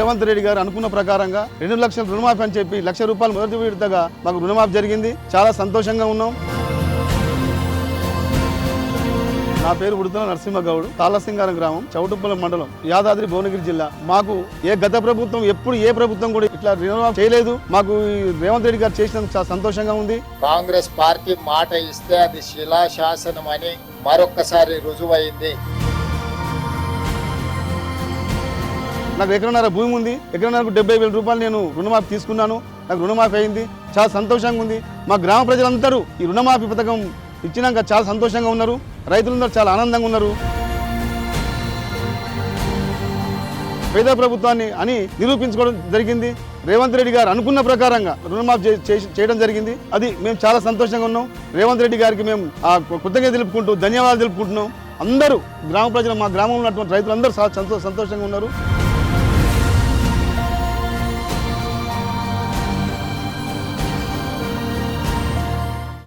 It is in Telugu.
రేవంత్ రెడ్డి గారు అనుకున్న ప్రకారంగా రెండు లక్షల రుణమాఫీ అని చెప్పి లక్ష రూపాయలు మొదటి విడతగా మాకు రుణమాఫీ జరిగింది. చాలా సంతోషంగా ఉన్నాం. నా పేరు ఉడుతున్న నరసింహగౌడ్ తాళసింగారం గ్రామం చౌటుప్పల మండలం యాదాద్రి భువనగిరి జిల్లా. మాకు ఏ గత ప్రభుత్వం ఎప్పుడు ఏ ప్రభుత్వం కూడా ఇట్లా రుణమాఫీ చేయలేదు. మాకు రేవంత్ రెడ్డి గారు చేసినందుకు చాలా సంతోషంగా ఉంది. కాంగ్రెస్ పార్టీ మాట ఇస్తే అది శిలాశాసనం అని మరొక్కసారి రుజువైంది. నాకు ఎకరన్నర భూమి ఉంది. ఎకరన్నరకు డెబ్బై వేల రూపాయలు నేను రుణమాఫీ తీసుకున్నాను. నాకు రుణమాఫీ అయింది. చాలా సంతోషంగా ఉంది. మా గ్రామ ప్రజలందరూ ఈ రుణమాఫీ పథకం ఇచ్చినాక చాలా సంతోషంగా ఉన్నారు. రైతులందరూ చాలా ఆనందంగా ఉన్నారు. పేద ప్రభుత్వాన్ని అని నిరూపించుకోవడం జరిగింది. రేవంత్ రెడ్డి గారు అనుకున్న ప్రకారంగా రుణమాఫీ చేసి- చేయడం జరిగింది. అది మేము చాలా సంతోషంగా ఉన్నాం. రేవంత్ రెడ్డి గారికి మేము ఆ కృతజ్ఞత తెలుపుకుంటూ ధన్యవాదాలు తెలుపుకుంటున్నాం. అందరూ గ్రామ ప్రజలు మా గ్రామంలో ఉన్నటువంటి రైతులందరూ చాలా సంతోషంగా ఉన్నారు.